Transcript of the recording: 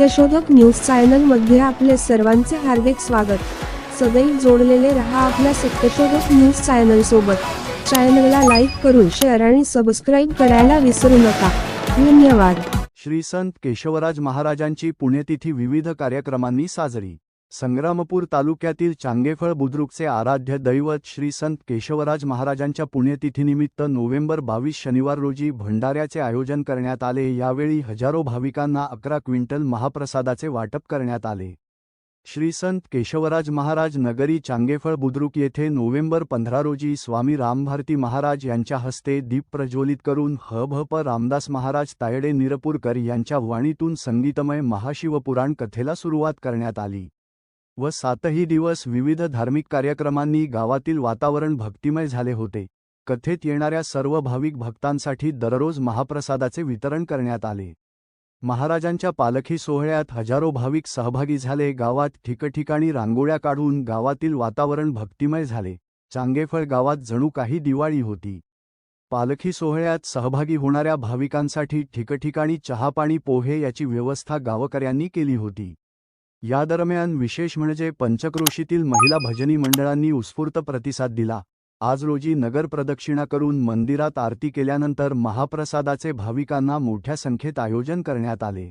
सत्यशोधक न्यूज चॅनलमध्ये आपले सर्वांचे हार्दिक स्वागत. सदैव जोडलेले रहा आपल्या सत्यशोधक न्यूज चॅनल सोबत चॅनलला लाईक करून शेअर आणि सबस्क्राईब करायला विसरू नका. धन्यवाद. श्री संत केशवराज महाराजांची पुण्यतिथी विविध कार्यक्रमांनी साजरी. संग्रामपूर तालुक्यातील चांगेफळ बुद्रुकचे आराध्य दैवत श्री संत केशवराज महाराजांच्या पुण्यतिथीनिमित्त नोव्हेंबर बावीस शनिवार रोजी भंडाऱ्याचे आयोजन करण्यात आले. यावेळी हजारो भाविकांना अकरा क्विंटल महाप्रसादाचे वाटप करण्यात आले. श्री संत केशवराज महाराज नगरी चांगेफळ बुद्रुक येथे नोव्हेंबर पंधरा रोजी स्वामी रामभारती महाराज यांच्या हस्ते दीप प्रज्वलित करून ह भ प रामदास महाराज तायडे निरपूरकर यांच्या वाणीतून संगीतमय महाशिवपुराण कथेला सुरुवात करण्यात आली. व सातही दिवस विविध धार्मिक कार्यक्रमांनी गावातील वातावरण भक्तिमय झाले होते. कथेत येणाऱ्या सर्व भाविक भक्तांसाठी दररोज महाप्रसादाचे वितरण करण्यात आले. महाराजांच्या पालखी सोहळ्यात हजारो भाविक सहभागी झाले. गावात ठिकठिकाणी रांगोळ्या काढून गावातील वातावरण भक्तिमय झाले. चांगेफळ गावात जणू काही दिवाळी होती. पालखी सोहळ्यात सहभागी होणाऱ्या भाविकांसाठी ठिकठिकाणी चहापाणी पोहे याची व्यवस्था गावकऱ्यांनी केली होती. या दरम्यान विशेष म्हणजे पंचक्रोशीतील महिला भजनी मंडळांनी उत्स्फूर्त प्रतिसाद दिला. आज रोजी नगर प्रदक्षिणा करून मंदिरात आरती केल्यानंतर महाप्रसादाचे भाविकांना मोठ्या संख्येत आयोजन करण्यात आले.